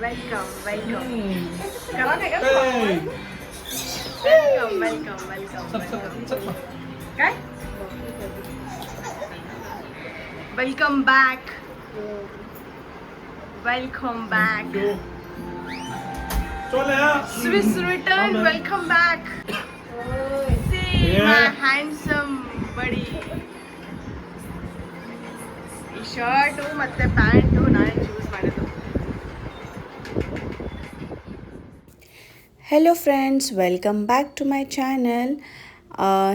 Welcome, welcome. Cảm ơn các bạn. Welcome, welcome, welcome. welcome. Okay. Welcome back. Welcome back. Swiss return, welcome back. See my handsome buddy. Shirt ಮತ್ತೆ pant ನಾನೇ choose ಮಾಡೋದು. Hello friends welcome back to my channel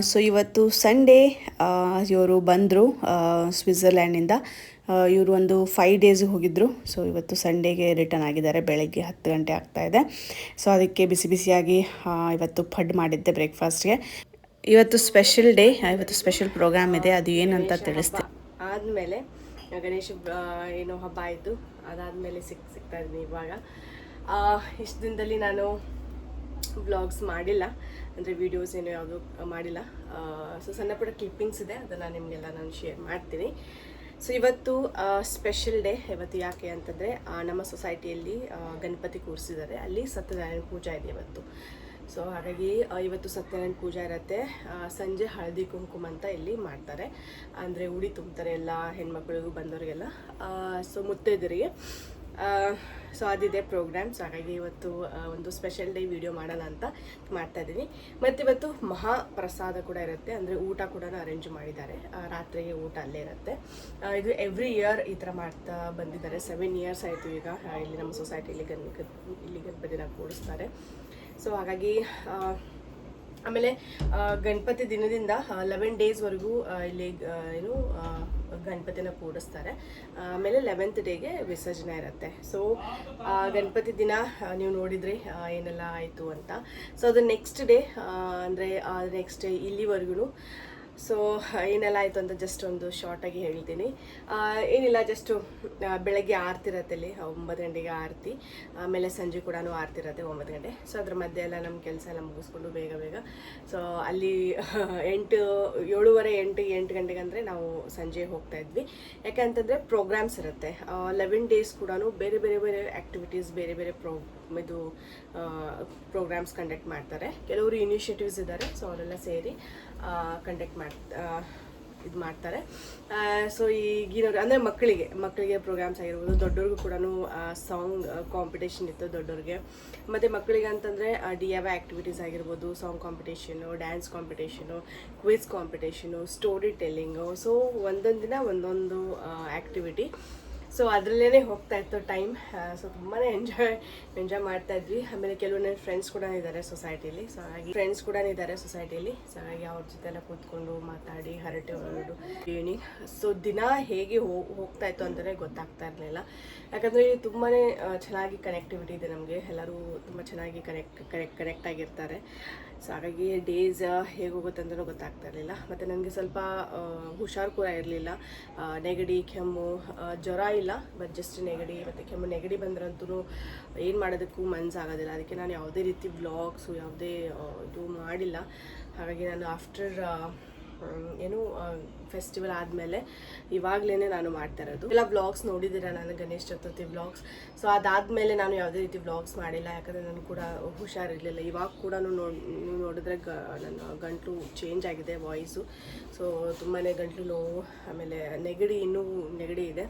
so ಇವತ್ತು Sunday ಇವರು ಬಂದರು ಸ್ವಿಟ್ಜರ್ಲ್ಯಾಂಡಿಂದ ಇವರು ಒಂದು five days ಹೋಗಿದ್ದರು so ಇವತ್ತು ಸಂಡೇಗೆ ರಿಟರ್ನ್ ಆಗಿದ್ದಾರೆ. ಬೆಳಗ್ಗೆ ಹತ್ತು ಗಂಟೆ ಆಗ್ತಾಯಿದೆ ಸೊ ಅದಕ್ಕೆ ಬಿಸಿ ಬಿಸಿಯಾಗಿ ಇವತ್ತು ಫಡ್ ಮಾಡಿದ್ದೆ ಬ್ರೇಕ್ಫಾಸ್ಟ್ಗೆ ಇವತ್ತು ಸ್ಪೆಷಲ್ ಡೇ ಇವತ್ತು ಸ್ಪೆಷಲ್ ಪ್ರೋಗ್ರಾಮ್ ಇದೆ. ಅದು ಏನಂತ ತಿಳಿಸ್ತೀನಿ ಆದಮೇಲೆ ಗಣೇಶ ಏನೋ ಹಬ್ಬ ಆಯಿತು. ಅದಾದಮೇಲೆ ಸಿಕ್, ಸಿಗ್ತಾ ಇದ್ದೀನಿ ಇವಾಗ. ಇಷ್ಟು ದಿನದಲ್ಲಿ ನಾನು ವ್ಲಾಗ್ಸ್ ಮಾಡಿಲ್ಲ. ಅಂದರೆ ವೀಡಿಯೋಸ್ ಏನು ಯಾವುದು ಮಾಡಿಲ್ಲ. ಸೊ ಸಣ್ಣ ಪುಟ್ಟ ಕ್ಲಿಪ್ಪಿಂಗ್ಸ್ ಇದೆ. ಅದನ್ನು ನಿಮಗೆಲ್ಲ ನಾನು ಶೇರ್ ಮಾಡ್ತೀನಿ. ಸೊ ಇವತ್ತು ಸ್ಪೆಷಲ್ ಡೇ ಇವತ್ತು ಯಾಕೆ ಅಂತಂದರೆ ನಮ್ಮ ಸೊಸೈಟಿಯಲ್ಲಿ ಗಣಪತಿ ಕೂರಿಸಿದ್ದಾರೆ. ಅಲ್ಲಿ ಸತ್ಯನಾರಾಯಣ ಪೂಜಾ ಇದೆ ಇವತ್ತು. ಸೊ ಹಾಗಾಗಿ ಇವತ್ತು ಸತ್ಯನಾರಾಯಣ ಪೂಜೆ ಇರುತ್ತೆ. ಸಂಜೆ ಹಳದಿ ಕುಂಕುಮ ಅಂತ ಇಲ್ಲಿ ಮಾಡ್ತಾರೆ. ಅಂದರೆ ಉಡಿ ತುಂಬ್ತಾರೆ ಎಲ್ಲ ಹೆಣ್ಮಕ್ಳಿಗೂ ಬಂದವರಿಗೆಲ್ಲ ಸೊ ಮುತ್ತೈದರಿಗೆ ಸೊ ಅದಿದೆ ಪ್ರೋಗ್ರಾಮ್ ಸೊ ಹಾಗಾಗಿ ಇವತ್ತು ಒಂದು ಸ್ಪೆಷಲ್ ಡೇ ವಿಡಿಯೋ ಮಾಡೋಣ ಅಂತ ಮಾಡ್ತಾ ಇದ್ದೀನಿ. ಮತ್ತು ಇವತ್ತು ಮಹಾಪ್ರಸಾದ ಕೂಡ ಇರುತ್ತೆ. ಅಂದರೆ ಊಟ ಕೂಡ ಅರೇಂಜ್ ಮಾಡಿದ್ದಾರೆ. ರಾತ್ರಿಗೆ ಊಟ ಅಲ್ಲೇ ಇರುತ್ತೆ. ಇದು ಎವ್ರಿ ಇಯರ್ ಈ ಥರ ಮಾಡ್ತಾ ಬಂದಿದ್ದಾರೆ. ಸೆವೆನ್ ಇಯರ್ಸ್ ಆಯಿತು ಈಗ ಇಲ್ಲಿ ನಮ್ಮ ಸೊಸೈಟಿಯಲ್ಲಿ ಗನ್ ಇಲ್ಲಿ ಗಣಪತಿನ ಕೂಡಿಸ್ತಾರೆ. ಸೊ ಹಾಗಾಗಿ ಆಮೇಲೆ ಗಣಪತಿ ದಿನದಿಂದ ಲೆವೆನ್ ಡೇಸ್ವರೆಗೂ ಇಲ್ಲಿ ಏನು ಗಣಪತಿನ ಕೂಡಿಸ್ತಾರೆ. ಆಮೇಲೆ ಲೆವೆಂತ್ ಡೇಗೆ ವಿಸರ್ಜನೆ ಇರುತ್ತೆ. ಸೊ ಗಣಪತಿ ದಿನ ನೀವು ನೋಡಿದ್ರಿ ಏನೆಲ್ಲ ಆಯಿತು ಅಂತ. ಸೊ ಅದು ನೆಕ್ಸ್ಟ್ ಡೇ ಅಂದರೆ ನೆಕ್ಸ್ಟ್ ಡೇ ಇಲ್ಲಿವರೆಗೂ ಸೊ ಏನೆಲ್ಲ ಆಯಿತು ಅಂತ ಜಸ್ಟ್ ಒಂದು ಶಾರ್ಟಾಗಿ ಹೇಳ್ತೀನಿ. ಏನಿಲ್ಲ ಜಸ್ಟು ಬೆಳಗ್ಗೆ ಆರತಿ ಇರತ್ತೆ ಅಲ್ಲಿ ಒಂಬತ್ತು ಗಂಟೆಗೆ ಆರತಿ. ಆಮೇಲೆ ಸಂಜೆ ಕೂಡ ಆರತಿ ಇರತ್ತೆ ಒಂಬತ್ತು ಗಂಟೆ. ಸೊ ಅದ್ರ ಮಧ್ಯೆ ಎಲ್ಲ ನಮ್ಮ ಕೆಲಸ ಎಲ್ಲ ಮುಗಿಸ್ಕೊಂಡು ಬೇಗ ಬೇಗ. ಸೊ ಅಲ್ಲಿ, ಎಂಟು, ಏಳುವರೆ ಎಂಟು ಎಂಟು ಗಂಟೆಗೆ ಅಂದರೆ ನಾವು ಸಂಜೆ ಹೋಗ್ತಾ ಇದ್ವಿ. ಯಾಕಂತಂದರೆ ಪ್ರೋಗ್ರಾಮ್ಸ್ ಇರುತ್ತೆ. ಲೆವೆನ್ ಡೇಸ್ ಕೂಡ ಬೇರೆ ಬೇರೆ ಬೇರೆ ಆ್ಯಕ್ಟಿವಿಟೀಸ್ ಬೇರೆ ಬೇರೆ ಪ್ರೋ ಇದು ಪ್ರೋಗ್ರಾಮ್ಸ್ ಕಂಡಕ್ಟ್ ಮಾಡ್ತಾರೆ. ಕೆಲವರು ಇನಿಷಿಯೇಟಿವ್ಸ್ ಇದ್ದಾರೆ ಸೊ ಅವರೆಲ್ಲ ಸೇರಿ ಕಂಡಕ್ಟ್ ಮಾಡ್ ಇದು ಮಾಡ್ತಾರೆ. ಸೊ ಈಗಿನವ್ರು ಅಂದರೆ ಮಕ್ಕಳಿಗೆ ಮಕ್ಕಳಿಗೆ ಪ್ರೋಗ್ರಾಮ್ಸ್ ಆಗಿರ್ಬೋದು, ದೊಡ್ಡವ್ರಿಗೂ ಕೂಡ ಸಾಂಗ್ ಕಾಂಪಿಟೇಷನ್ ಇತ್ತು ದೊಡ್ಡವ್ರಿಗೆ. ಮತ್ತು ಮಕ್ಕಳಿಗೆ ಅಂತಂದರೆ ಡಿ ಎ ಆ್ಯಕ್ಟಿವಿಟೀಸ್ ಆಗಿರ್ಬೋದು song competition dance competition quiz competition storytelling so ಒಂದೊಂದು ದಿನ ಒಂದೊಂದು ಆ್ಯಕ್ಟಿವಿಟಿ ಸೊ ಅದರಲ್ಲೇ ಹೋಗ್ತಾ ಇತ್ತು ಟೈಮ್ ಸೊ ತುಂಬಾ ಎಂಜಾಯ್ ಎಂಜಾಯ್ ಮಾಡ್ತಾ ಇದ್ವಿ. ಆಮೇಲೆ ಕೆಲವು ನನ್ನ ಫ್ರೆಂಡ್ಸ್ ಕೂಡ ಇದ್ದಾರೆ ಸೊಸೈಟಿಲಿ ಸೊ ಹಾಗಾಗಿ ಫ್ರೆಂಡ್ಸ್ ಕೂಡ ಇದ್ದಾರೆ ಸೊಸೈಟಿಯಲ್ಲಿ ಸೊ ಹಾಗಾಗಿ ಅವ್ರ ಜೊತೆ ಎಲ್ಲ ಕೂತ್ಕೊಂಡು ಮಾತಾಡಿ, ಹರಟೆ ಹೊರಡು ಏನಿ? ಸೊ ದಿನ ಹೇಗೆ ಹೋಗ್ ಹೋಗ್ತಾ ಇತ್ತು ಅಂತಲೇ ಗೊತ್ತಾಗ್ತಾ ಇರಲಿಲ್ಲ. ಯಾಕಂದರೆ ಇಲ್ಲಿ ತುಂಬಾ ಚೆನ್ನಾಗಿ ಕನೆಕ್ಟಿವಿಟಿ ಇದೆ ನಮಗೆ. ಎಲ್ಲರೂ ತುಂಬ ಚೆನ್ನಾಗಿ ಕನೆಕ್ಟ್ ಕನೆಕ್ಟ್ ಕನೆಕ್ಟ್ ಆಗಿರ್ತಾರೆ. ಸೊ ಹಾಗಾಗಿ ಡೇಸ್ ಹೇಗೆ ಹೋಗುತ್ತೆ ಅಂತಲೂ ಗೊತ್ತಾಗ್ತಾ ಇರಲಿಲ್ಲ. ಮತ್ತು ನನಗೆ ಸ್ವಲ್ಪ ಹುಷಾರು ಕೂಡ ಇರಲಿಲ್ಲ. ನೆಗಡಿ, ಕೆಮ್ಮು ಜ್ವರ ಇಲ್ಲ ಬಟ್ ಜಸ್ಟ್ ನೆಗಡಿ, ಮತ್ತು ಕೆಮ್ಮು ನೆಗಡಿ ಬಂದ್ರಂತೂ ಏನು ಮಾಡೋದಕ್ಕೂ ಮನಸ್ಸಾಗೋದಿಲ್ಲ ಅದಕ್ಕೆ ನಾನು ಯಾವುದೇ ರೀತಿ ವ್ಲಾಗ್ಸು ಯಾವುದೇ ಇದು ಮಾಡಿಲ್ಲ. ಹಾಗಾಗಿ ನಾನು ಆಫ್ಟರ್ ಏನು ಫೆಸ್ಟಿವಲ್ ಆದಮೇಲೆ ಇವಾಗಲೇ ನಾನು ಮಾಡ್ತಾ ಇರೋದು. ಎಲ್ಲ ವ್ಲಾಗ್ಸ್ ನೋಡಿದ್ದೀರಾ ನಾನು ಗಣೇಶ್ ಚತುರ್ಥಿ ವ್ಲಾಗ್ಸ್ ಸೊ ಅದಾದಮೇಲೆ ನಾನು ಯಾವುದೇ ರೀತಿ ವ್ಲಾಗ್ಸ್ ಮಾಡಿಲ್ಲ, ಯಾಕಂದರೆ ನಾನು ಕೂಡ ಹುಷಾರಿರಲಿಲ್ಲ. ಇವಾಗ ಕೂಡ ನೋಡಿ ನೋಡಿದ್ರೆ ಗ, ನನ್ನ ಗಂಟಲು ಚೇಂಜ್ ಆಗಿದೆ ವಾಯ್ಸು ಸೊ ತುಂಬಾ ಗಂಟಲು ನೋವು, ಆಮೇಲೆ ನೆಗಡಿ ಇನ್ನೂ ನೆಗಡಿ ಇದೆ.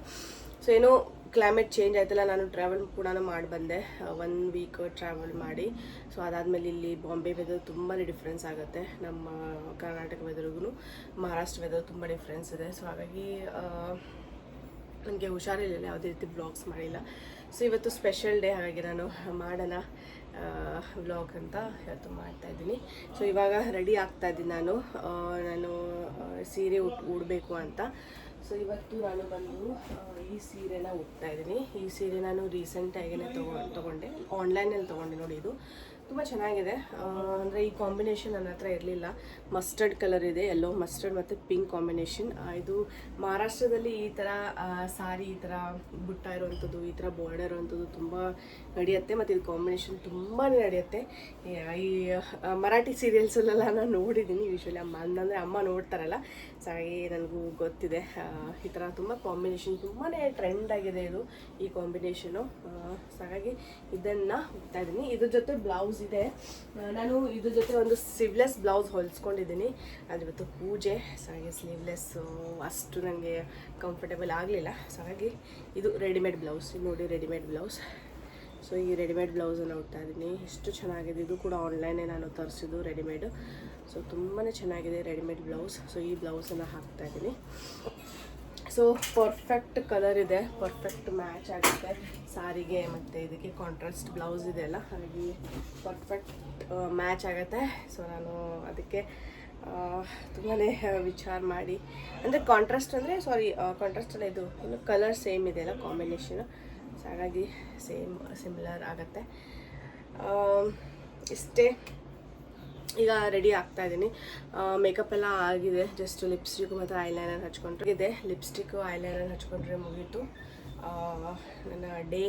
ಸೊ ಏನೋ ಕ್ಲೈಮೇಟ್ ಚೇಂಜ್ ಆಯ್ತಲ್ಲ, ನಾನು ಟ್ರಾವೆಲ್ ಕೂಡ ಮಾಡಿ ಬಂದೆ. ಒನ್ ವೀಕ್ ಟ್ರಾವೆಲ್ ಮಾಡಿ. ಸೊ ಅದಾದಮೇಲೆ ಇಲ್ಲಿ ಬಾಂಬೆ ವೆದರ್ ತುಂಬಾ ಡಿಫ್ರೆನ್ಸ್ ಆಗುತ್ತೆ. ನಮ್ಮ ಕರ್ನಾಟಕ ವೆದರ್ಗೂ ಮಹಾರಾಷ್ಟ್ರ ವೆದರ್ ತುಂಬ ಡಿಫ್ರೆನ್ಸ್ ಇದೆ. ಸೊ ಹಾಗಾಗಿ ನನಗೆ ಹುಷಾರಿರಲಿಲ್ಲ, ಯಾವುದೇ ರೀತಿ ಬ್ಲಾಗ್ಸ್ ಮಾಡಿಲ್ಲ. ಸೊ ಇವತ್ತು ಸ್ಪೆಷಲ್ ಡೇ ಹಾಗಾಗಿ ನಾನು ಮಾಡೋಣ ವ್ಲಾಗ್ ಅಂತ ಇವತ್ತು ಮಾಡ್ತಾಯಿದ್ದೀನಿ ಸೊ ಇವಾಗ ರೆಡಿ ಆಗ್ತಾಯಿದ್ದೀನಿ ನಾನು. ನಾನು ಸೀರೆ ಉಟ್ ಉಡಬೇಕು ಅಂತ. ಸೊ ಇವತ್ತು ನಾನು ಬಂದು ಈ ಸೀರೆನ ಉಡ್ತಾ ಇದ್ದೀನಿ. ಈ ಸೀರೆ ನಾನು ರೀಸೆಂಟಾಗಿನೇ ತಗೊ ತೊಗೊಂಡೆ. ಆನ್ಲೈನಲ್ಲಿ ತೊಗೊಂಡೆ ನೋಡಿ ಇದು. ತುಂಬ ಚೆನ್ನಾಗಿದೆ. ಅಂದರೆ ಈ ಕಾಂಬಿನೇಷನ್ ನನ್ನ ಹತ್ರ ಇರಲಿಲ್ಲ. ಮಸ್ಟರ್ಡ್ ಕಲರ್ ಇದೆ ಎಲ್ಲೋ ಮಸ್ಟರ್ಡ್ ಮತ್ತು ಪಿಂಕ್ ಕಾಂಬಿನೇಷನ್ ಇದು ಮಹಾರಾಷ್ಟ್ರದಲ್ಲಿ ಈ ಥರ ಸಾರಿ ಈ ಥರ ಬುಟ್ಟ ಇರುವಂಥದ್ದು ಈ ಥರ ಬಾರ್ಡರ್ ಇರುವಂಥದ್ದು ತುಂಬ ನಡೆಯುತ್ತೆ. ಮತ್ತು ಇದು ಕಾಂಬಿನೇಷನ್ ತುಂಬಾ ನಡೆಯುತ್ತೆ. ಈ ಮರಾಠಿ ಸೀರಿಯಲ್ಸಲ್ಲೆಲ್ಲ ನಾನು ನೋಡಿದ್ದೀನಿ. ಯೂಶ್ವಲಿ ಅಮ್ಮ, ಅಂದರೆ ಅಮ್ಮ ನೋಡ್ತಾರಲ್ಲ. ಸೊ ಹಾಗಾಗಿ ನನಗೂ ಗೊತ್ತಿದೆ. ಈ ಥರ ತುಂಬ ಕಾಂಬಿನೇಷನ್ ತುಂಬಾ ಟ್ರೆಂಡ್ ಆಗಿದೆ ಇದು ಈ ಕಾಂಬಿನೇಷನು ಸೊ ಹಾಗಾಗಿ ಇದನ್ನು ಹೋಗ್ತಾ ಇದ್ದೀನಿ. ಇದ್ರ ಜೊತೆ ಬ್ಲೌಸ್ ಇದೆ. ನಾನು ಇದ್ರ ಜೊತೆ ಒಂದು ಸ್ಲೀವ್ಲೆಸ್ ಬ್ಲೌಸ್ ಹೊಲಿಸ್ಕೊಂಡಿದ್ದೀನಿ. ಅದು ಇವತ್ತು ಪೂಜೆ ಸೊ ಹಾಗೆ ಸ್ಲೀವ್ಲೆಸ್ಸು ಅಷ್ಟು ನನಗೆ ಕಂಫರ್ಟೇಬಲ್ ಆಗಲಿಲ್ಲ. ಸೊ ಹಾಗಾಗಿ ಇದು ರೆಡಿಮೇಡ್ ಬ್ಲೌಸ್ ನೋಡಿ ರೆಡಿಮೇಡ್ ಬ್ಲೌಸ್ ಸೊ ಈ ರೆಡಿಮೇಡ್ ಬ್ಲೌಸನ್ನು ಉಡ್ತಾ ಇದ್ದೀನಿ. ಎಷ್ಟು ಚೆನ್ನಾಗಿದೆ. ಇದು ಕೂಡ ಆನ್ಲೈನೇ ನಾನು ತರಿಸಿದ್ದು ರೆಡಿಮೇಡು ಸೊ ತುಂಬಾ ಚೆನ್ನಾಗಿದೆ ರೆಡಿಮೇಡ್ ಬ್ಲೌಸ್ ಸೊ ಈ ಬ್ಲೌಸನ್ನು ಹಾಕ್ತಾ ಇದ್ದೀನಿ. ಸೊ ಪರ್ಫೆಕ್ಟ್ ಕಲರ್ ಇದೆ. ಪರ್ಫೆಕ್ಟ್ ಮ್ಯಾಚ್ ಆಗುತ್ತೆ. ಸಾರಿಗೆ ಮತ್ತು ಇದಕ್ಕೆ ಕಾಂಟ್ರಾಸ್ಟ್ ಬ್ಲೌಸ್ ಇದೆ ಅಲ್ಲ, ಹಾಗಾಗಿ ಪರ್ಫೆಕ್ಟ್ ಮ್ಯಾಚ್ ಆಗುತ್ತೆ. ಸೊ ನಾನು ಅದಕ್ಕೆ ತುಂಬಾ ವಿಚಾರ ಮಾಡಿ. ಅಂದರೆ ಕಾಂಟ್ರಾಸ್ಟ್ ಅಂದರೆ ಸಾರಿ ಕಾಂಟ್ರಾಸ್ಟ್ ಅಲ್ಲ, ಇದು ಇನ್ನು ಕಲರ್ ಸೇಮ್ ಇದೆ ಅಲ್ಲ ಕಾಂಬಿನೇಷನು ಸೊ ಹಾಗಾಗಿ ಸೇಮ್ ಸಿಮಿಲರ್ ಆಗುತ್ತೆ. ಇಷ್ಟೇ. ಈಗ ರೆಡಿ ಆಗ್ತಾ ಇದ್ದೀನಿ. ಮೇಕಪ್ ಎಲ್ಲ ಆಗಿದೆ. ಜಸ್ಟ್ ಲಿಪ್ಸ್ಟಿಕ್ ಮತ್ತು ಐಲೈನರ್ ಹಚ್ಕೊಂಡ್ರೆ. ಇದೆ. ಲಿಪ್ಸ್ಟಿಕ್ಕು ಐಲೈನರ್ ಹಚ್ಕೊಂಡ್ರೆ ಮುಗೀತು. ನನ್ನ ಡೇ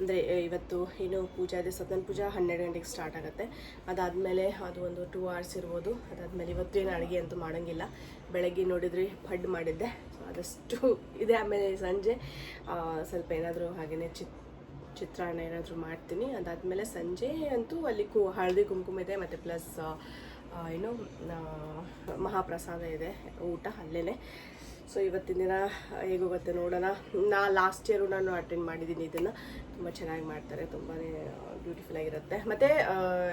ಅಂದರೆ ಇವತ್ತು ಏನು ಪೂಜೆ ಇದೆ. ಸತ್ಯನ ಪೂಜಾ ಹನ್ನೆರಡು ಗಂಟೆಗೆ ಸ್ಟಾರ್ಟ್ ಆಗುತ್ತೆ. ಅದಾದಮೇಲೆ ಅದು ಒಂದು ಟೂ ಅವರ್ಸ್ ಇರ್ಬೋದು. ಅದಾದಮೇಲೆ ಏನು ಅಡುಗೆ ಅಂತೂ ಮಾಡೋಂಗಿಲ್ಲ. ಬೆಳಗ್ಗೆ ನೋಡಿದ್ರೆ ಫಡ್ ಮಾಡಿದ್ದೆ. ಸೊ ಅದಷ್ಟು ಇದೆ. ಆಮೇಲೆ ಸಂಜೆ ಸ್ವಲ್ಪ ಏನಾದರೂ ಹಾಗೆಯೇ ಚಿತ್ ಚಿತ್ರಾನ್ನ ಏನಾದರೂ ಮಾಡ್ತೀನಿ. ಅದಾದಮೇಲೆ ಸಂಜೆ ಅಂತೂ ಅಲ್ಲಿ ಕು, ಹಳದಿ ಕುಂಕುಮ ಇದೆ, ಮತ್ತು ಪ್ಲಸ್ ಏನು ಮಹಾಪ್ರಸಾದ ಇದೆ, ಊಟ ಅಲ್ಲೇ ಸೊ ಇವತ್ತಿನ ದಿನ ಹೇಗೋಗುತ್ತೆ ನೋಡೋಣ. ನಾ ಲಾಸ್ಟ್ ಇಯರು ನಾನು ಅಟೆಂಡ್ ಮಾಡಿದ್ದೀನಿ ಇದನ್ನು. ತುಂಬ ಚೆನ್ನಾಗಿ ಮಾಡ್ತಾರೆ ತುಂಬಾ ಬ್ಯೂಟಿಫುಲ್ ಆಗಿರುತ್ತೆ. ಮತ್ತು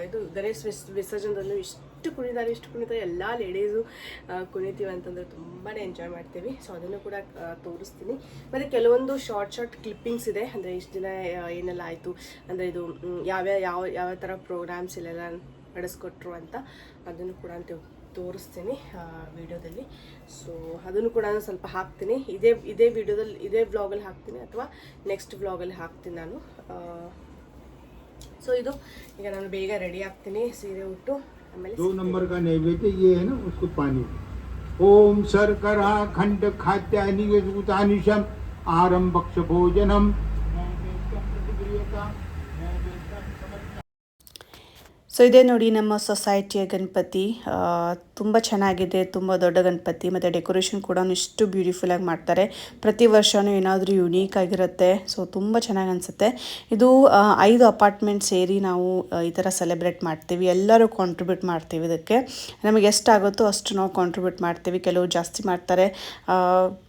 ಇದು ಗಣೇಶ್ ವಿಸ್, ವಿಸರ್ಜನದಲ್ಲೂ ಇಷ್ಟು ಕುಣಿತಾರೆ, ಎಷ್ಟು ಕುಣಿತಾರೆ, ಎಲ್ಲ ಲೇಡೀಸು ಕುಣಿತೀವಿ ಅಂತಂದರೆ ತುಂಬಾ ಎಂಜಾಯ್ ಮಾಡ್ತೀವಿ. ಸೊ ಅದನ್ನು ಕೂಡ ತೋರಿಸ್ತೀನಿ. ಮತ್ತು ಕೆಲವೊಂದು ಶಾರ್ಟ್ ಶಾರ್ಟ್ ಕ್ಲಿಪ್ಪಿಂಗ್ಸ್ ಇದೆ. ಅಂದರೆ ಇಷ್ಟು ದಿನ ಏನೆಲ್ಲ ಆಯಿತು? ಅಂದರೆ ಇದು ಯಾವ್ಯಾವ ಯಾವ ಯಾವ ಥರ ಪ್ರೋಗ್ರಾಮ್ಸ್ ಇಲ್ಲೆಲ್ಲ ನಡೆಸ್ಕೊಟ್ರು ಅಂತ ಅದನ್ನು ಕೂಡ ಅಂತ ತೋರಿಸ್ತೀನಿ ವಿಡಿಯೋದಲ್ಲಿ. ಸೊ ಅದನ್ನು ಕೂಡ ನಾನು ಸ್ವಲ್ಪ ಹಾಕ್ತೀನಿ. ಇದೇ ಇದೇ ವಿಡಿಯೋದಲ್ಲಿ, ಇದೇ ವ್ಲಾಗಲ್ಲಿ ಹಾಕ್ತೀನಿ ಅಥವಾ ನೆಕ್ಸ್ಟ್ ವ್ಲಾಗಲ್ಲಿ ಹಾಕ್ತೀನಿ ನಾನು. ಸೊ ಇದು, ಈಗ ನಾನು ಬೇಗ ರೆಡಿ ಆಗ್ತೀನಿ ಸೀರೆ ಉಟ್ಟು. दो नंबर का नैवेद्य ये है ना उसको पानी ओम शर्करा खंड खाद्यानि आरम्भक्ष भोजनम। ಸೊ ಇದೇ ನೋಡಿ ನಮ್ಮ ಸೊಸೈಟಿಯ ಗಣಪತಿ. ತುಂಬ ಚೆನ್ನಾಗಿದೆ, ತುಂಬ ದೊಡ್ಡ ಗಣಪತಿ. ಮತ್ತು ಡೆಕೋರೇಷನ್ ಕೂಡ ಇಷ್ಟು ಬ್ಯೂಟಿಫುಲ್ಲಾಗಿ ಮಾಡ್ತಾರೆ. ಪ್ರತಿ ವರ್ಷವೂ ಏನಾದರೂ ಯುನೀಕ್ ಆಗಿರುತ್ತೆ. ಸೊ ತುಂಬ ಚೆನ್ನಾಗಿ ಅನಿಸುತ್ತೆ. ಇದು ಐದು ಅಪಾರ್ಟ್ಮೆಂಟ್ ಸೇರಿ ನಾವು ಈ ಥರ ಸೆಲೆಬ್ರೇಟ್ ಮಾಡ್ತೀವಿ. ಎಲ್ಲರೂ ಕಾಂಟ್ರಿಬ್ಯೂಟ್ ಮಾಡ್ತೀವಿ ಇದಕ್ಕೆ. ನಮಗೆ ಎಷ್ಟಾಗುತ್ತೋ ಅಷ್ಟು ನಾವು ಕಾಂಟ್ರಿಬ್ಯೂಟ್ ಮಾಡ್ತೀವಿ. ಕೆಲವರು ಜಾಸ್ತಿ ಮಾಡ್ತಾರೆ.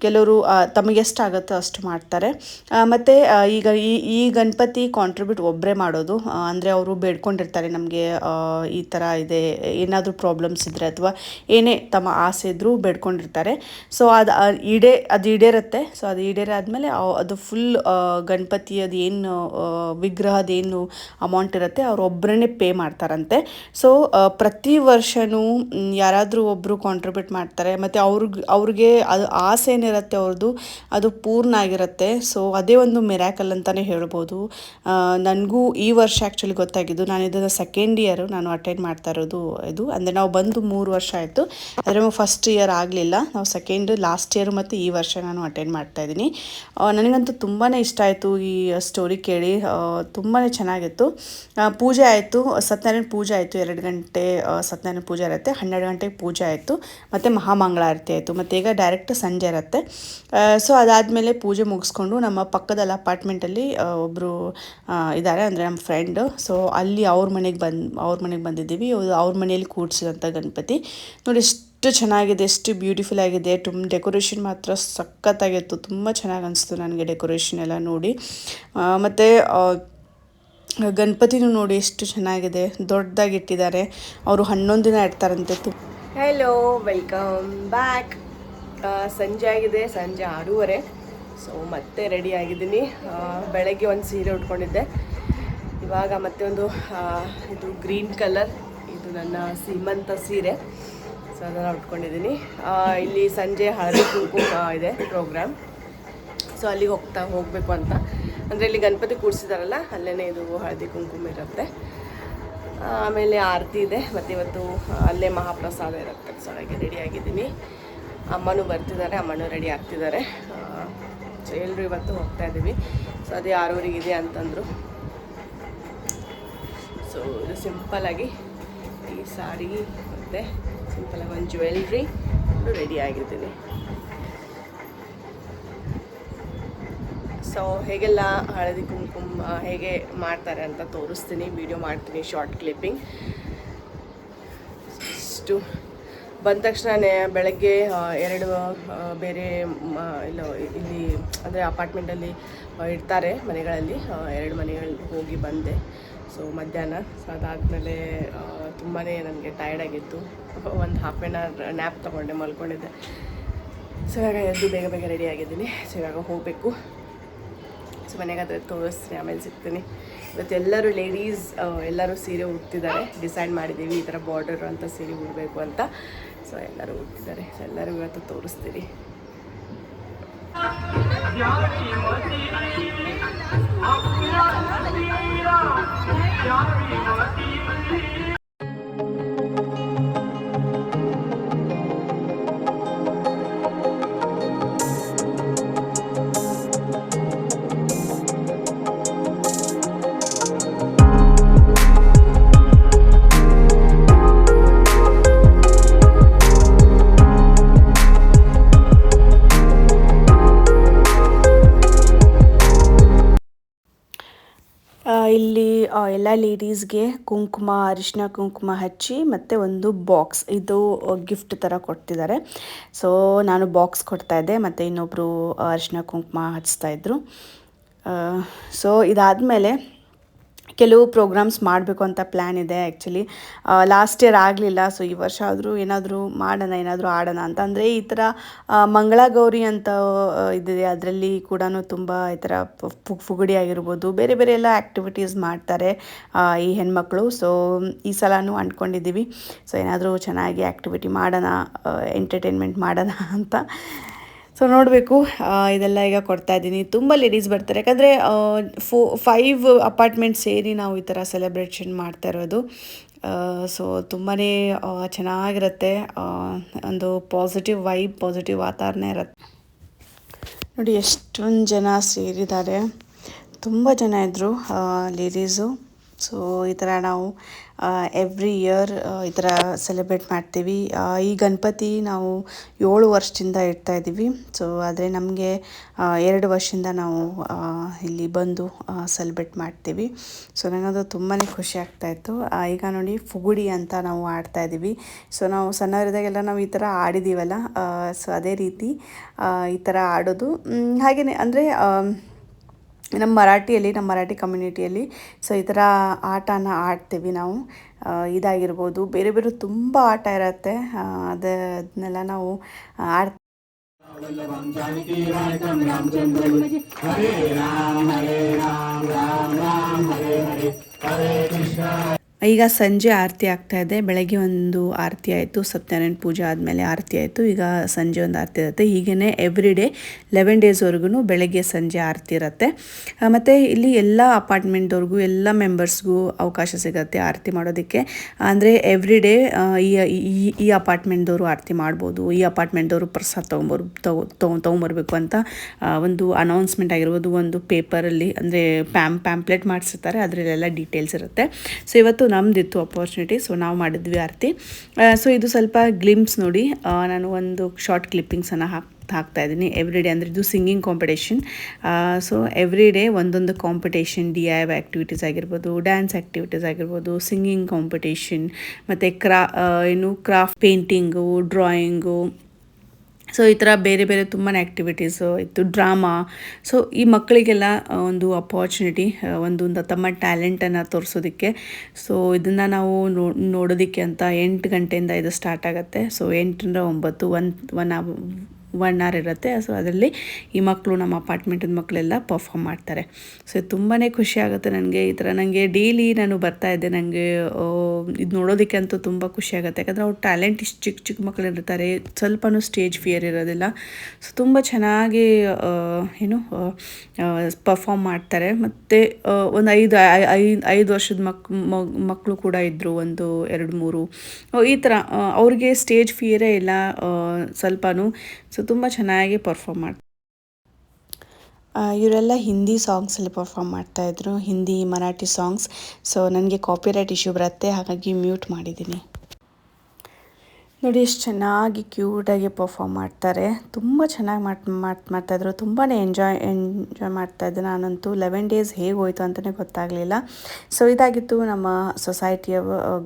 ಕೆಲವರು ತಮಗೆ ಎಷ್ಟಾಗುತ್ತೋ ಅಷ್ಟು ಮಾಡ್ತಾರೆ. ಮತ್ತು ಈಗ ಈ ಈ ಗಣಪತಿ ಕಾಂಟ್ರಿಬ್ಯೂಟ್ ಒಬ್ಬರೇ ಮಾಡೋದು. ಅಂದರೆ ಅವರು ಬೇಡ್ಕೊಂಡಿರ್ತಾರೆ ನಮಗೆ ಈ ಥರ ಇದೆ, ಏನಾದರೂ ಪ್ರಾಬ್ಲಮ್ಸ್ ಇದ್ದರೆ ಅಥವಾ ಏನೇ ತಮ್ಮ ಆಸೆ ಇದ್ದರೂ ಬೇಡ್ಕೊಂಡಿರ್ತಾರೆ. ಸೊ ಅದು ಈಡೇ, ಅದು ಈಡೇರುತ್ತೆ. ಸೊ ಅದು ಈಡೇರಾದಮೇಲೆ ಅದು ಫುಲ್ ಗಣಪತಿ ಅದು ಏನು ವಿಗ್ರಹದೇನು ಅಮೌಂಟ್ ಇರುತ್ತೆ, ಅವ್ರು ಒಬ್ಬರನ್ನೇ ಪೇ ಮಾಡ್ತಾರಂತೆ. ಸೊ ಪ್ರತಿ ವರ್ಷವೂ ಯಾರಾದರೂ ಒಬ್ಬರು ಕಾಂಟ್ರಿಬ್ಯೂಟ್ ಮಾಡ್ತಾರೆ. ಮತ್ತು ಅವ್ರಿಗೆ ಅವ್ರಿಗೆ ಅದು ಆಸೆ ಏನಿರುತ್ತೆ ಅವ್ರದ್ದು ಅದು ಪೂರ್ಣ ಆಗಿರುತ್ತೆ. ಸೊ ಅದೇ ಒಂದು ಮಿರಾಕಲ್ ಅಂತಲೇ ಹೇಳ್ಬೋದು. ನನಗೂ ಈ ವರ್ಷ ಆ್ಯಕ್ಚುಲಿ ಗೊತ್ತಾಗಿದ್ದು ನಾನು ಇದನ್ನು ಸೆಕೆಂಡ್ ನಾನು ಅಟೆಂಡ್ ಮಾಡ್ತಾ ಇರೋದು ಇದು. ಅಂದರೆ ನಾವು ಬಂದು ಮೂರು ವರ್ಷ ಆಯಿತು. ಆದರೆ ಫಸ್ಟ್ ಇಯರ್ ಆಗಲಿಲ್ಲ. ನಾವು ಸೆಕೆಂಡ್ ಲಾಸ್ಟ್ ಇಯರ್ ಮತ್ತು ಈ ವರ್ಷ ನಾನು ಅಟೆಂಡ್ ಮಾಡ್ತಾ ಇದ್ದೀನಿ. ನನಗಂತೂ ತುಂಬಾ ಇಷ್ಟ ಆಯಿತು ಈ ಸ್ಟೋರಿ ಕೇಳಿ. ತುಂಬಾ ಚೆನ್ನಾಗಿತ್ತು. ಪೂಜೆ ಆಯಿತು. ಸತ್ಯನಾರಾಯಣ ಪೂಜೆ ಆಯಿತು. ಎರಡು ಗಂಟೆ ಸತ್ಯನಾರಾಯಣ ಪೂಜೆ ಇರುತ್ತೆ. ಹನ್ನೆರಡು ಗಂಟೆಗೆ ಪೂಜೆ ಆಯಿತು. ಮತ್ತು ಮಹಾಮಂಗಳಾರತಿ ಆಯಿತು. ಮತ್ತು ಈಗ ಡೈರೆಕ್ಟ್ ಸಂಜೆ ಇರುತ್ತೆ. ಸೊ ಅದಾದಮೇಲೆ ಪೂಜೆ ಮುಗಿಸ್ಕೊಂಡು ನಮ್ಮ ಪಕ್ಕದಲ್ಲಿ ಅಪಾರ್ಟ್ಮೆಂಟಲ್ಲಿ ಒಬ್ಬರು ಇದ್ದಾರೆ ಅಂದರೆ ನಮ್ಮ ಫ್ರೆಂಡು ಸೊ ಅಲ್ಲಿ ಅವ್ರ ಮನೆಗೆ ಬಂದು ಅವ್ರ ಮನೆಗೆ ಬಂದಿದ್ದೀವಿ. ಅವ್ರು ಮನೆಯಲ್ಲಿ ಕೂಡಿಸಿದಂಥ ಗಣಪತಿ. ನೋಡಿ ಎಷ್ಟು ಚೆನ್ನಾಗಿದೆ, ಎಷ್ಟು ಬ್ಯೂಟಿಫುಲ್ ಆಗಿದೆ. ತುಂಬ ಡೆಕೋರೇಷನ್ ಮಾತ್ರ ಸಖತ್ತಾಗಿತ್ತು. ತುಂಬ ಚೆನ್ನಾಗಿ ಅನಿಸ್ತು ನನಗೆ ಡೆಕೋರೇಷನ್ ಎಲ್ಲ ನೋಡಿ. ಮತ್ತು ಗಣಪತಿನೂ ನೋಡಿ ಎಷ್ಟು ಚೆನ್ನಾಗಿದೆ. ದೊಡ್ಡದಾಗಿ ಇಟ್ಟಿದ್ದಾರೆ ಅವರು ಹನ್ನೊಂದು ದಿನ ಇಡ್ತಾರಂತೆ. ತು ಹೆಲೋ ವೆಲ್ಕಮ್ ಬ್ಯಾಕ್ ಸಂಜೆ ಆಗಿದೆ. ಸಂಜೆ ಆರೂವರೆ. ಸೊ ಮತ್ತೆ ರೆಡಿ ಆಗಿದ್ದೀನಿ. ಬೆಳಗ್ಗೆ ಒಂದು ಸೀರೆ ಉಟ್ಕೊಂಡಿದ್ದೆ. ಇವಾಗ ಮತ್ತೆ ಒಂದು ಇದು ಗ್ರೀನ್ ಕಲರ್, ಇದು ನನ್ನ ಸೀಮಂತ ಸೀರೆ. ಸೊ ಅದನ್ನು ಉಟ್ಕೊಂಡಿದ್ದೀನಿ. ಇಲ್ಲಿ ಸಂಜೆ ಹಳದಿ ಕುಂಕುಮ ಇದೆ ಪ್ರೋಗ್ರಾಮ್ ಸೊ ಅಲ್ಲಿಗೆ ಹೋಗ್ತಾ, ಹೋಗಬೇಕು ಅಂತ. ಅಂದರೆ ಇಲ್ಲಿ ಗಣಪತಿ ಕೂರಿಸಿದಾರಲ್ಲ ಅಲ್ಲೇ ಇದು ಹಳದಿ ಕುಂಕುಮ ಇರುತ್ತೆ. ಆಮೇಲೆ ಆರತಿ ಇದೆ, ಮತ್ತು ಇವತ್ತು ಅಲ್ಲೇ ಮಹಾಪ್ರಸಾದ ಇರುತ್ತೆ. ಸೊ ಹಾಗೆ ರೆಡಿ ಆಗಿದ್ದೀನಿ. ಅಮ್ಮನೂ ಬರ್ತಿದ್ದಾರೆ, ಅಮ್ಮನೂ ರೆಡಿ ಆಗ್ತಿದ್ದಾರೆ. ಸೊ ಎಲ್ಲರೂ ಇವತ್ತು ಹೋಗ್ತಾ ಇದ್ದೀವಿ. ಸೊ ಅದೇ ಇದೆ ಅಂತಂದರು. ಸೊ ಇದು ಸಿಂಪಲ್ಲಾಗಿ ಈ ಸಾರಿ ಮತ್ತು ಸಿಂಪಲಾಗಿ ಒಂದು ಜ್ಯುವೆಲ್ರಿ ರೆಡಿ ಆಗಿರ್ತೀನಿ ಸೊ ಹೇಗೆಲ್ಲ ಹಳದಿ ಕುಂಕುಮ, ಹೇಗೆ ಮಾಡ್ತಾರೆ ಅಂತ ತೋರಿಸ್ತೀನಿ. ವಿಡಿಯೋ ಮಾಡ್ತೀನಿ ಶಾರ್ಟ್ ಕ್ಲಿಪ್ಪಿಂಗ್ ಇಷ್ಟು ಬಂದ ತಕ್ಷಣ ಬೆಳಗ್ಗೆ ಎರಡು ಬೇರೆ ಇಲ್ಲ, ಇಲ್ಲಿ, ಅಂದರೆ ಅಪಾರ್ಟ್ಮೆಂಟಲ್ಲಿ ಇರ್ತಾರೆ ಮನೆಗಳಲ್ಲಿ. ಎರಡು ಮನೆಗಳಿಗೆ ಹೋಗಿ ಬಂದೆ. ಸೊ ಮಧ್ಯಾಹ್ನ. ಸೊ ಅದಾದಮೇಲೆ ತುಂಬಾ ನನಗೆ ಟೈರ್ಡ್ ಆಗಿತ್ತು. ಒಂದು ಹಾಫ್ ಆನ್ ಅವರ್ ನ್ಯಾಪ್ ತೊಗೊಂಡೆ, ಮಲ್ಕೊಂಡಿದ್ದೆ. ಸೊ ಇವಾಗ ಎದ್ದು ಬೇಗ ಬೇಗ ರೆಡಿ ಆಗಿದ್ದೀನಿ. ಸೊ ಇವಾಗ ಹೋಗಬೇಕು. ಸೊ ಮನೆಗಾದ್ರೆ ತೋರಿಸ್ತೀನಿ, ಆಮೇಲೆ ಸಿಗ್ತೀನಿ. ಇವತ್ತು ಎಲ್ಲರೂ ಲೇಡೀಸ್ ಎಲ್ಲರೂ ಸೀರೆ ಉಡ್ತಿದ್ದಾರೆ. ಡಿಸೈಡ್ ಮಾಡಿದ್ದೀವಿ, ಈ ಥರ ಬಾರ್ಡರ್ ಅಂತ ಸೀರೆ ಉಡಬೇಕು ಅಂತ. ಸೊ ಎಲ್ಲರೂ ಉಡ್ತಿದ್ದಾರೆ. ಸೊ ಎಲ್ಲರೂ ಇವತ್ತು ತೋರಿಸ್ತೀನಿ ಇಲ್ಲಿ ಆ, ಎಲ್ಲ ಲೇಡೀಸ್ಗೆ ಕುಂಕುಮ, ಅರಿಶಿನ ಕುಂಕುಮ ಹಚ್ಚಿ ಮತ್ತು ಒಂದು ಬಾಕ್ಸ್ ಇದು ಗಿಫ್ಟ್ ಥರ ಕೊಡ್ತಿದ್ದಾರೆ. ಸೊ ನಾನು ಬಾಕ್ಸ್ ಕೊಡ್ತಾ ಇದ್ದೆ, ಮತ್ತು ಇನ್ನೊಬ್ಬರು ಅರಿಶಿನ ಕುಂಕುಮ ಹಚ್ತಾ ಇದ್ರು. ಸೊ ಇದಾದಮೇಲೆ ಕೆಲವು ಪ್ರೋಗ್ರಾಮ್ಸ್ ಮಾಡಬೇಕು ಅಂತ ಪ್ಲ್ಯಾನ್ ಇದೆ ಆ್ಯಕ್ಚುಲಿ ಲಾಸ್ಟ್ ಇಯರ್ ಆಗಲಿಲ್ಲ ಸೊ ಈ ವರ್ಷ ಆದರೂ ಏನಾದರೂ ಮಾಡೋಣ, ಏನಾದರೂ ಆಡೋಣ ಅಂತ. ಅಂದರೆ ಈ ಥರ ಮಂಗಳಗೌರಿ ಅಂತ ಇದಿದೆ. ಅದರಲ್ಲಿ ಕೂಡ ತುಂಬ ಈ ಥರ ಫುಗುಡಿ ಆಗಿರ್ಬೋದು, ಬೇರೆ ಬೇರೆ ಎಲ್ಲ ಆ್ಯಕ್ಟಿವಿಟೀಸ್ ಮಾಡ್ತಾರೆ ಈ ಹೆಣ್ಮಕ್ಳು. ಸೊ ಈ ಸಲನೂ ಅಂದ್ಕೊಂಡಿದ್ದೀವಿ ಸೊ ಏನಾದರೂ ಚೆನ್ನಾಗಿ ಆ್ಯಕ್ಟಿವಿಟಿ ಮಾಡೋಣ ಎಂಟರ್ಟೈನ್ಮೆಂಟ್ ಮಾಡೋಣ ಅಂತ. ಸೊ ನೋಡಬೇಕು. ಇದೆಲ್ಲ ಈಗ ಕೊಡ್ತಾ ಇದ್ದೀನಿ. ತುಂಬ ಲೇಡೀಸ್ ಬರ್ತಾರೆ. ಯಾಕಂದರೆ ಫೋ ಫೈವ್ ಅಪಾರ್ಟ್ಮೆಂಟ್ ಸೇರಿ ನಾವು ಈ ಥರ ಸೆಲೆಬ್ರೇಷನ್ ಮಾಡ್ತಾ ಇರೋದು. ಸೊ ತುಂಬಾ ಚೆನ್ನಾಗಿರುತ್ತೆ. ಒಂದು ಪಾಸಿಟಿವ್ ವೈಬ್ ಪಾಸಿಟಿವ್ ವಾತಾವರಣ ಇರುತ್ತೆ. ನೋಡಿ, ಎಷ್ಟೊಂದು ಜನ ಸೇರಿದ್ದಾರೆ. ತುಂಬ ಜನ ಇದ್ದರು ಲೇಡೀಸು ಸೊ ಈ ಥರ ನಾವು ಎವ್ರಿ ಇಯರ್ ಈ ಥರ ಸೆಲೆಬ್ರೇಟ್ ಮಾಡ್ತೀವಿ. ಈ ಗಣಪತಿ ನಾವು ಏಳು ವರ್ಷದಿಂದ ಇಡ್ತಾ ಇದ್ದೀವಿ. ಸೊ ಆದರೆ ನಮಗೆ ಎರಡು ವರ್ಷದಿಂದ ನಾವು ಇಲ್ಲಿ ಬಂದು ಸೆಲೆಬ್ರೇಟ್ ಮಾಡ್ತೀವಿ. ಸೊ ನನಗದು ತುಂಬಾ ಖುಷಿ ಆಗ್ತಾಯಿತ್ತು ಈಗ ನೋಡಿ ಫುಗುಡಿ ಅಂತ ನಾವು ಆಡ್ತಾ ಇದ್ದೀವಿ. ಸೊ ನಾವು ಸಣ್ಣವರಿದ್ದಾಗೆಲ್ಲ ನಾವು ಈ ಥರ ಆಡಿದ್ದೀವಲ್ಲ ಸೊ ಅದೇ ರೀತಿ ಈ ಥರ ಆಡೋದು. ಹಾಗೆಯೇ ಅಂದರೆ ನಮ್ಮ ಮರಾಠಿಯಲ್ಲಿ, ನಮ್ಮ ಮರಾಠಿ ಕಮ್ಯುನಿಟಿಯಲ್ಲಿ ಸೊ ಈ ಥರ ಆಟನ ಆಡ್ತೀವಿ ನಾವು. ಇದಾಗಿರ್ಬೋದು. ಬೇರೆ ಬೇರೆ ತುಂಬ ಆಟ ಇರುತ್ತೆ. ಅದನ್ನೆಲ್ಲ ನಾವು ಆಡ್ ಈಗ ಸಂಜೆ ಆರತಿ ಆಗ್ತಾ ಇದೆ. ಬೆಳಗ್ಗೆ ಒಂದು ಆರತಿ ಆಯಿತು, ಸತ್ಯನಾರಾಯಣ ಪೂಜೆ ಆದಮೇಲೆ ಆರತಿ ಆಯಿತು. ಈಗ ಸಂಜೆ ಒಂದು ಆರತಿ ಇರುತ್ತೆ. ಹೀಗೇ ಎವ್ರಿ ಡೇ ಲೆವೆನ್ ಡೇಸ್ವರೆಗೂ ಬೆಳಗ್ಗೆ ಸಂಜೆ ಆರತಿ ಇರುತ್ತೆ. ಮತ್ತು ಇಲ್ಲಿ ಎಲ್ಲ ಅಪಾರ್ಟ್ಮೆಂಟ್ದವ್ರಿಗೂ ಎಲ್ಲ ಮೆಂಬರ್ಸ್ಗೂ ಅವಕಾಶ ಸಿಗುತ್ತೆ ಆರತಿ ಮಾಡೋದಕ್ಕೆ. ಅಂದರೆ ಎವ್ರಿ ಡೇ ಈ, ಈ- ಈ ಅಪಾರ್ಟ್ಮೆಂಟ್ದವರು ಆರತಿ ಮಾಡ್ಬೋದು, ಈ ಅಪಾರ್ಟ್ಮೆಂಟ್ದವರು ಪ್ರಸಾದ ತೊಗೊಂಬರ್, ತಗೊ ತಗೊ, ತೊಗೊಂಬರ್ಬೇಕು ಅಂತ ಒಂದು ಅನೌನ್ಸ್ಮೆಂಟ್ ಆಗಿರ್ಬೋದು, ಒಂದು ಪೇಪರಲ್ಲಿ ಅಂದರೆ ಪ್ಯಾಮ್ ಪ್ಯಾಂಪ್ಲೆಟ್ ಮಾಡಿಸಿರ್ತಾರೆ. ಅದರಲ್ಲೆಲ್ಲ ಡೀಟೇಲ್ಸ್ ಇರುತ್ತೆ. ಸೊ ಇವತ್ತು ನಮ್ಮದಿತ್ತು ಅಪಾರ್ಚುನಿಟಿ ಸೊ ನಾವು ಮಾಡಿದ್ವಿ ಆರತಿ. ಸೊ ಇದು ಸ್ವಲ್ಪ ಗ್ಲಿಮ್ಸ್ ನೋಡಿ ನಾನು ಒಂದು ಶಾರ್ಟ್ ಕ್ಲಿಪ್ಪಿಂಗ್ಸನ್ನು ಹಾಕಿ, ಹಾಕ್ತಾ ಇದ್ದೀನಿ. ಎವ್ರಿ ಡೇ ಅಂದರೆ ಇದು singing competition so every day ಒಂದೊಂದು ಕಾಂಪಿಟೇಷನ್ ಡಿ ಐ ಆ್ಯಕ್ಟಿವಿಟೀಸ್ ಆಗಿರ್ಬೋದು ಡ್ಯಾನ್ಸ್ ಆ್ಯಕ್ಟಿವಿಟೀಸ್ ಆಗಿರ್ಬೋದು ಸಿಂಗಿಂಗ್ ಕಾಂಪಿಟೇಷನ್ ಮತ್ತು ಕ್ರಾ ಏನು ಕ್ರಾಫ್ಟ್ ಪೇಂಟಿಂಗು ಡ್ರಾಯಿಂಗು ಸೊ ಈ ಥರ ಬೇರೆ ಬೇರೆ ತುಂಬಾ ಆ್ಯಕ್ಟಿವಿಟೀಸು ಇತ್ತು ಡ್ರಾಮಾ ಸೊ ಈ ಮಕ್ಕಳಿಗೆಲ್ಲ ಒಂದು ಅಪಾರ್ಚುನಿಟಿ ಒಂದು ತಮ್ಮ ಟ್ಯಾಲೆಂಟನ್ನು ತೋರಿಸೋದಕ್ಕೆ. ಸೊ ಇದನ್ನು ನಾವು ನೋಡೋದಕ್ಕೆ ಅಂತ ಎಂಟು ಗಂಟೆಯಿಂದ ಇದು ಸ್ಟಾರ್ಟ್ ಆಗುತ್ತೆ. ಸೊ ಎಂಟರಿಂದ ಒಂಬತ್ತು ಒನ್ ಒನ್ ಒನ್ ಇರುತ್ತೆ. ಸೊ ಅದರಲ್ಲಿ ಈ ಮಕ್ಕಳು ನಮ್ಮ ಅಪಾರ್ಟ್ಮೆಂಟಿನ ಮಕ್ಕಳೆಲ್ಲ ಪರ್ಫಾಮ್ ಮಾಡ್ತಾರೆ. ಸೊ ತುಂಬಾ ಖುಷಿ ಆಗುತ್ತೆ ನನಗೆ ಈ ಥರ. ನನಗೆ ಡೈಲಿ ನಾನು ಬರ್ತಾ ಇದ್ದೆ. ನನಗೆ ಇದು ನೋಡೋದಕ್ಕೆ ಅಂತೂ ತುಂಬ ಖುಷಿ ಆಗುತ್ತೆ. ಯಾಕಂದರೆ ಅವ್ರು ಟ್ಯಾಲೆಂಟ್ ಇಷ್ಟು ಚಿಕ್ಕ ಚಿಕ್ಕ ಮಕ್ಕಳು ಇರ್ತಾರೆ. ಸ್ವಲ್ಪನೂ ಸ್ಟೇಜ್ ಫಿಯರ್ ಇರೋದಿಲ್ಲ. ಸೊ ತುಂಬ ಚೆನ್ನಾಗಿ ಏನು ಪರ್ಫಾಮ್ ಮಾಡ್ತಾರೆ. ಮತ್ತು ಒಂದು ಐದು ಐದು ವರ್ಷದ ಮಕ್ ಮಕ್ಕಳು ಕೂಡ ಇದ್ದರು ಒಂದು, ಎರಡು, ಮೂರು. ಈ ಥರ ಅವ್ರಿಗೆ ಸ್ಟೇಜ್ ಫಿಯರೇ ಇಲ್ಲ. ಸ್ವಲ್ಪನೂ ಸೊ ತುಂಬ ಚೆನ್ನಾಗಿ ಪರ್ಫಾಮ್ ಮಾಡ್ತಾರೆ ಇವರೆಲ್ಲ ಹಿಂದಿ ಸಾಂಗ್ಸಲ್ಲಿ ಪರ್ಫಾಮ್ ಮಾಡ್ತಾಯಿದ್ರು ಹಿಂದಿ, ಮರಾಠಿ ಸಾಂಗ್ಸ್ ಸೊ ನನಗೆ ಕಾಪಿರೈಟ್ ಇಶ್ಯೂ ಬರುತ್ತೆ. ಹಾಗಾಗಿ ಮ್ಯೂಟ್ ಮಾಡಿದ್ದೀನಿ ನೋಡಿ, ಎಷ್ಟು ಚೆನ್ನಾಗಿ ಕ್ಯೂಟಾಗಿ ಪರ್ಫಾಮ್ ಮಾಡ್ತಾರೆ. ತುಂಬ ಚೆನ್ನಾಗಿ ಮಾಡ್ ಮಾಡ್ ಮಾಡ್ತಾಯಿದ್ರು ತುಂಬಾ ಎಂಜಾಯ್ ಎಂಜಾಯ್ ಮಾಡ್ತಾಯಿದ್ದೆ ನಾನಂತೂ ಲೆವೆನ್ ಡೇಸ್ ಹೇಗೆ ಹೋಯಿತು ಅಂತಲೇ ಗೊತ್ತಾಗಲಿಲ್ಲ. ಸೊ ಇದಾಗಿತ್ತು ನಮ್ಮ ಸೊಸೈಟಿಯ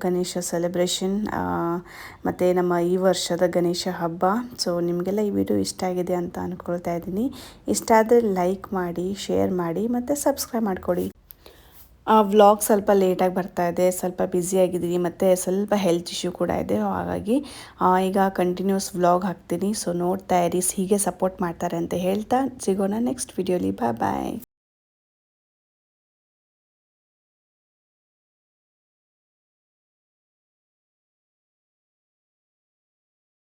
ಗಣೇಶ ಸೆಲೆಬ್ರೇಷನ್ ಮತ್ತು ನಮ್ಮ ಈ ವರ್ಷದ ಗಣೇಶ ಹಬ್ಬ. ಸೊ ನಿಮಗೆಲ್ಲ ಈ ವಿಡಿಯೋ ಇಷ್ಟ ಆಗಿದೆ ಅಂತ ಅಂದ್ಕೊಳ್ತಾ ಇದ್ದೀನಿ. ಇಷ್ಟ ಆದರೆ ಲೈಕ್ ಮಾಡಿ ಶೇರ್ ಮಾಡಿ, ಮತ್ತು ಸಬ್ಸ್ಕ್ರೈಬ್ ಮಾಡಿಕೊಡಿ. ಆ ವ್ಲಾಗ್ ಸ್ವಲ್ಪ ಲೇಟಾಗಿ ಬರ್ತಾ ಇದೆ, ಸ್ವಲ್ಪ ಬ್ಯುಸಿಯಾಗಿದ್ದೀನಿ ಮತ್ತು ಸ್ವಲ್ಪ ಹೆಲ್ತ್ ಇಶ್ಯೂ ಕೂಡ ಇದೆ, ಹಾಗಾಗಿ ಈಗ ಕಂಟಿನ್ಯೂಸ್ ವ್ಲಾಗ್ ಹಾಕ್ತೀನಿ. ಸೊ ನೋಡ್ತಾ ಇರಿ, ಹೀಗೆ ಸಪೋರ್ಟ್ ಮಾಡ್ತಾರೆ ಅಂತ ಹೇಳ್ತಾ, ಸಿಗೋಣ ನೆಕ್ಸ್ಟ್ ವಿಡಿಯೋಲಿ ಬಾಯ್ ಬಾಯ್